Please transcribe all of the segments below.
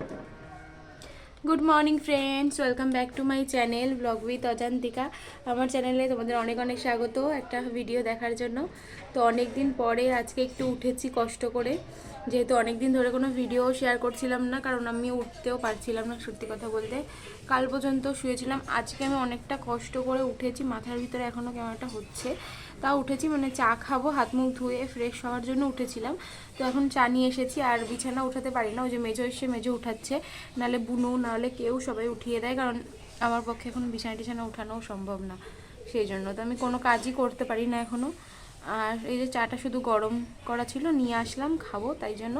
Thank you. Good morning friends welcome back to my channel blog with Ajantika আমার চ্যানেলে তোমাদের অনেক অনেক স্বাগত একটা ভিডিও দেখার জন্য। তো অনেক দিন পরে আজকে একটু উঠেছি কষ্ট করে। যেহেতু অনেক দিন ধরে কোনো ভিডিও শেয়ার করছিলাম না, কারণ আমি উঠতেও পারছিলাম না, সত্যি কথা বলতে। কাল পর্যন্ত শুয়েছিলাম। আজকে আমি অনেকটা কষ্ট করে উঠেছি। মাথার ভিতরে এখনও কেমন একটা হচ্ছে। তা উঠেছি মানে চা খাব, হাত মুখ ধুয়ে ফ্রেশ হওয়ার জন্য উঠেছিলাম। তো এখন চা নিয়ে এসেছি। আর বিছানা উঠাতে পারি না। ওই যে মেজো এসে মেজো উঠাচ্ছে। নাহলে বুনু নাহলে কেউ সবাই উঠিয়ে দেয়, কারণ আমার পক্ষে এখন বিছানা টিছানা উঠানোও সম্ভব না। সেই জন্য তো আমি কোনো কাজই করতে পারি না এখনও আর এই যে চাটা শুধু গরম করা ছিল, নিয়ে আসলাম, খাব, তাই জন্য।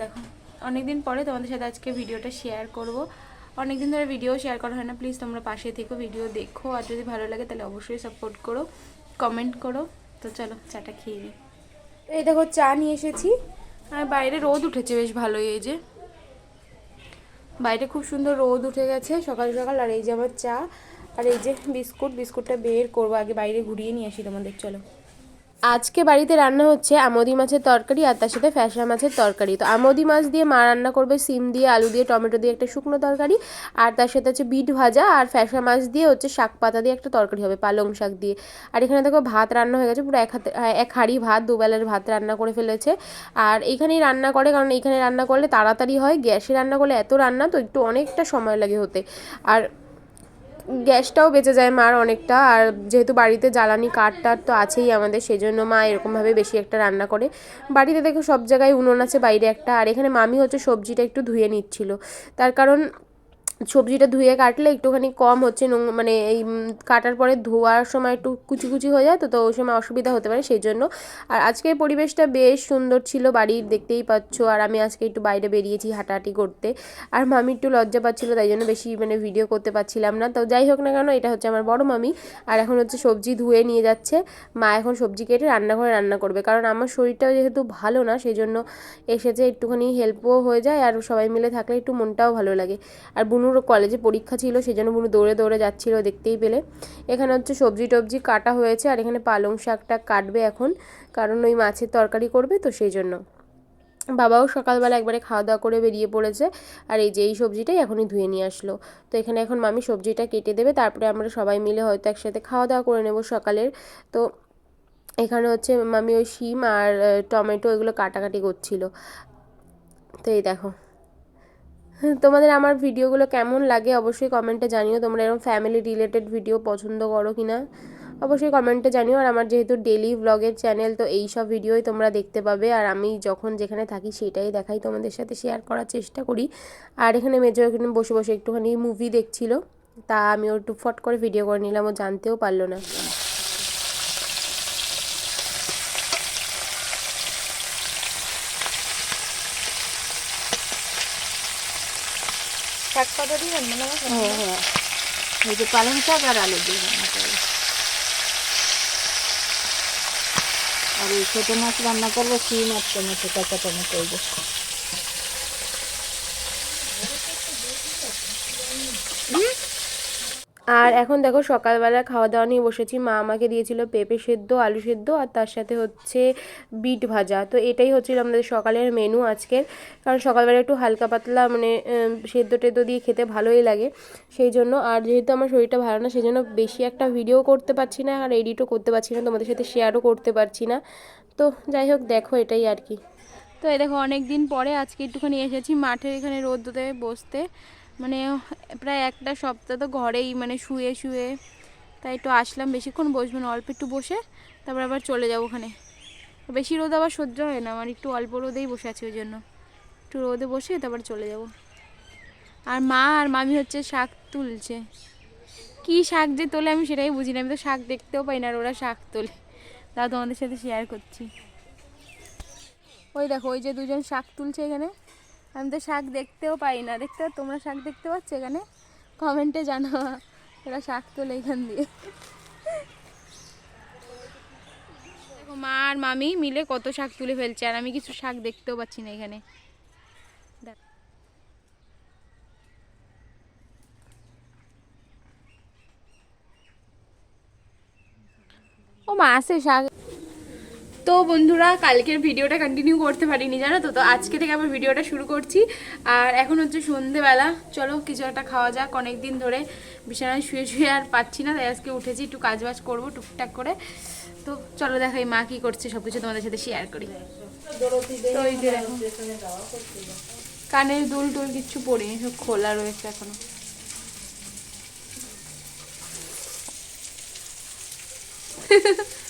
দেখো, অনেকদিন পরে তোমাদের সাথে আজকে ভিডিওটা শেয়ার করব। অনেকদিন ধরে ভিডিও শেয়ার করা হয় না। প্লিজ তোমরা পাশে থেকো ভিডিও দেখো। আর যদি ভালো লাগে, তাহলে অবশ্যই সাপোর্ট করো কমেন্ট করো। তো চলো, চাটা খেয়ে নিই এই দেখো, চা নিয়ে এসেছি। আর বাইরে রোদ উঠেছে, বেশ ভালোই, এই যে। বাইরে খুব সুন্দর রোদ উঠে গেছে, সকাল সকাল, আর এই যে আমার চা, আর এই যে বিস্কুট, বিস্কুটটা বের করব, আগে বাইরে ঘুরিয়ে নিয়ে আসি তোমাদের, চলো। আজকে বাড়িতে রান্না হচ্ছে আমদি মাছের তরকারি আর তার সাথে ফ্যাসা মাছের তরকারি। তো আমদি মাছ দিয়ে মা রান্না করবে, সিম দিয়ে, আলু দিয়ে, টমেটো দিয়ে একটা শুকনো তরকারি আর তার সাথে হচ্ছে বিট ভাজা আর ফ্যাসা মাছ দিয়ে হচ্ছে শাক পাতা দিয়ে একটা তরকারি হবে, পালং শাক দিয়ে। আর এখানে দেখো ভাত রান্না হয়ে গেছে, পুরো এক হাতে এক হাঁড়ি ভাত, দুবেলার ভাত রান্না করে ফেলেছে। আর এখানেই রান্না করে, কারণ এখানে রান্না করলে তাড়াতাড়ি হয়, গ্যাসে রান্না করলে এত রান্না তো একটু অনেকটা সময় লাগে হতে। আর গ্যাসটাও বেঁচে যায় মার অনেকটা, আর যেহেতু বাড়িতে জ্বালানি কাঠ টাট তো আছেই আমাদের সেই জন্য মা এরকমভাবে বেশি একটা রান্না করে। বাড়িতে দেখো সব জায়গায় উনুন আছে, বাইরে একটা, আর এখানে মামি হচ্ছে সবজিটা একটু ধুয়ে নিচ্ছিল। তার কারণ সবজিটা ধুয়ে কাটলে একটুখানি কম হচ্ছে নোং- মানে এই কাটার পরে ধোয়ার সময় একটু কুচি কুচি হয়ে যায়, তো তো ওই সময় অসুবিধা হতে পারে, সেই জন্য। আর আজকের পরিবেশটা বেশ সুন্দর ছিল বাড়ির দেখতেই পাচ্ছ, আর আমি আজকে একটু বাইরে বেরিয়েছি হাঁটাহাঁটি করতে। আর মামি একটু লজ্জা পাচ্ছিলো, তাই জন্য বেশি মানে ভিডিও করতে পারছিলাম না। তো যাই হোক না কেন, এটা হচ্ছে আমার বড় মামি। আর এখন হচ্ছে সবজি ধুয়ে নিয়ে যাচ্ছে। মা এখন সবজি কেটে রান্নাঘরে রান্না করবে, কারণ আমার শরীরটাও যেহেতু ভালো না, সেই জন্য এসেছে একটুখানি হেল্পও হয়ে যায়, আর সবাই মিলে থাকলে একটু মনটাও ভালো লাগে। আর বুনুর কলেজে পরীক্ষা ছিল, সেই জন্য বুনু দৌড়ে দৌড়ে যাচ্ছিল, দেখতেই পেলে। এখানে হচ্ছে সবজি টবজি কাটা হয়েছে, আর এখানে পালং শাকটা কাটবে এখন, কারণ ওই মাছের তরকারি করবে তো সেই জন্য। বাবাও সকালবেলা একবারে খাওয়া দাওয়া করে বেরিয়ে পড়েছে, আর এই যে এই সবজিটাই এখনই ধুয়ে নিয়ে আসলো। তো এখানে এখন মামি সবজিটা কেটে দেবে, তারপরে আমরা সবাই মিলে হয়তো একসাথে খাওয়া দাওয়া করে নেব সকালের। তো এখানে হচ্ছে মামি ওই শিম আর টমেটো এগুলো কাটাকাটি করছিল। তো এই দেখো। তোমাদের আমার ভিডিওগুলো কেমন লাগে অবশ্যই কমেন্টে জানিও। তোমরা এরকম ফ্যামিলি রিলেটেড ভিডিও পছন্দ করো কি না অবশ্যই কমেন্টে জানিও। আর আমার যেহেতু ডেলি ব্লগের চ্যানেল তো এই সব ভিডিওই তোমরা দেখতে পাবে। আর আমি যখন যেখানে থাকি সেটাই দেখাই। তোমাদের সাথে শেয়ার করার চেষ্টা করি। আর এখানে মেজো এখানে বসে বসে একটুখানি মুভি দেখছিল। তা আমি একটু ফট করে ভিডিও করে নিলাম। ও জানতেও পারল না। শাক পাতা দিয়ে রান্না না হ্যাঁ। হ্যাঁ এই যে পালং শাক আর আলু দিয়ে রান্না করব আর এই ছোটো মাছ রান্না করব, শিম আর টমেটো, কাঁচা টমেটো এই আর এখন দেখো সকালবেলা খাওয়া দাওয়া নিয়ে বসেছি। মা আমাকে দিয়েছিল পেঁপে সেদ্ধ, আলু সেদ্ধ আর তার সাথে হচ্ছে বিট ভাজা। তো এটাই হচ্ছিল আমাদের সকালের মেনু আজকের। কারণ সকালবেলা একটু হালকা পাতলা মানে সেদ্ধ টেদ্ধ দিয়ে খেতে ভালোই লাগে। সেই জন্য আর যেহেতু আমার শরীরটা ভালো না সেই জন্য বেশি একটা ভিডিও করতে পারছি না আর এডিটও করতে পারছি না। তোমাদের সাথে শেয়ারও করতে পারছি না। তো যাই হোক, দেখো এটাই আর কি। তো এই দেখো অনেক দিন পরে আজকে একটুখানি এসেছি মাঠের এখানে রোদতে বসতে। মানে প্রায় একটা সপ্তাহ তো ঘরেই মানে শুয়ে শুয়ে, তাই একটু আসলাম বেশিক্ষণ বসবো না, অল্প একটু বসে তারপর আবার চলে যাব ওখানে। বেশি রোদ আবার সহ্য হয় না, আমার একটু অল্প রোদেই বসে আছি ওই জন্য। একটু রোদে বসে তারপর চলে যাব। আর মা আর মামি হচ্ছে শাক তুলছে। কি শাক যে তোলে আমি সেটাই বুঝি না, আমি তো শাক দেখতেও পাই না আর ওরা শাক তোলে। তা তোমাদের সাথে শেয়ার করছি। ওই দেখো, ওই যে দুজন শাক তুলছে এখানে। আমি তো শাক দেখতেও পাই না। দেখতে তোমরা শাক দেখতে পাচ্ছ এখানে? কমেন্টে জানো এরা শাক তোলে এখান দিয়ে। মা আর মামি মিলে কত শাক তুলে ফেলছে, আর আমি কিছু শাক দেখতেও পাচ্ছি না এখানে। ও মা, আছে শাক। তো বন্ধুরা, কালকের ভিডিওটা কন্টিনিউ করতে পারিনি, জানো তো? তো আজকে থেকে আবার ভিডিওটা শুরু করছি। আর এখন হচ্ছে সন্ধেবেলা। চলো, কিছু একটা খাওয়া যাক। অনেক দিন ধরে বিছানায় শুয়ে শুয়ে আর পাচ্ছি না, তাই আজকে উঠেছি, একটু কাজ বাজ করব টুকটাক করে। তো চলো দেখাই মা কি করছে সব কিছু তোমাদের সাথে শেয়ার করি। এই দেখো, কানের দুল টুল কিচ্ছু পড়িনি, সব খোলা রয়েছে এখনও।